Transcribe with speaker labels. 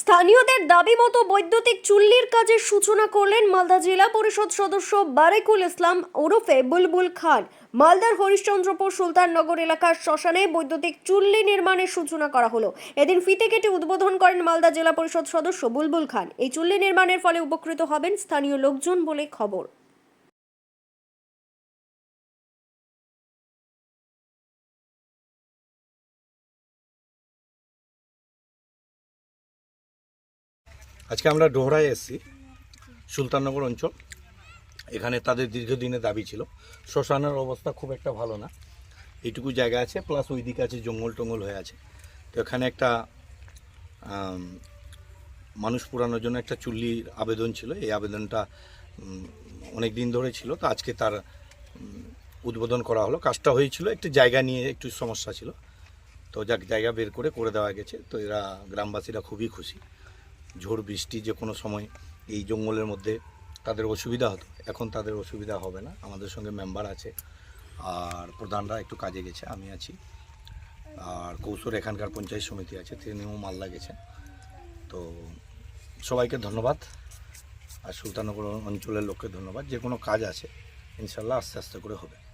Speaker 1: স্থানীয়দের দাবি মতো বৈদ্যুতিক চুল্লির কাজের সূচনা করলেন মালদা জেলা পরিষদ সদস্য বারেকুল ইসলাম ওরফে বুলবুল খান। মালদার হরিশ্চন্দ্রপুর সুলতাননগর এলাকার শ্মশানে বৈদ্যুতিক চুল্লি নির্মাণের সূচনা করা হলো। এদিন ফিতে কেটে উদ্বোধন করেন মালদা জেলা পরিষদ সদস্য বুলবুল খান। এই চুল্লি নির্মাণের ফলে উপকৃত হবেন স্থানীয় লোকজন বলে খবর।
Speaker 2: আজকে আমরা ডোহরায় এসেছি, সুলতাননগর অঞ্চল। এখানে তাদের দীর্ঘদিনের দাবি ছিল। শ্মশানের অবস্থা খুব একটা ভালো না। এইটুকু জায়গা আছে, প্লাস ওই দিকে আছে জঙ্গল টঙ্গল হয়ে আছে। তো এখানে একটা মানুষ পুরানোর জন্য একটা চুল্লির আবেদন ছিল। এই আবেদনটা অনেক দিন ধরে ছিল। তো আজকে তার উদ্বোধন করা হলো। কাজটা হয়েছিল, একটু জায়গা নিয়ে একটু সমস্যা ছিল। তো যাক, জায়গা বের করে করে দেওয়া গেছে। তো এরা গ্রামবাসীরা খুবই খুশি। ঝড় বৃষ্টি যে কোনো সময় এই জঙ্গলের মধ্যে তাদের অসুবিধা হতো। এখন তাদের অসুবিধা হবে না। আমাদের সঙ্গে মেম্বার আছে। আর প্রধানরা একটু কাজে গেছে, আমি আছি। আর কৌশল এখানকার পঞ্চায়েত সমিতি আছে, তিনিও মালদা গেছেন। তো সবাইকে ধন্যবাদ। আর সুলতানগর অঞ্চলের লোককে ধন্যবাদ। যে কোনো কাজ আছে, ইনশাল্লাহ আস্তে আস্তে করে হবে।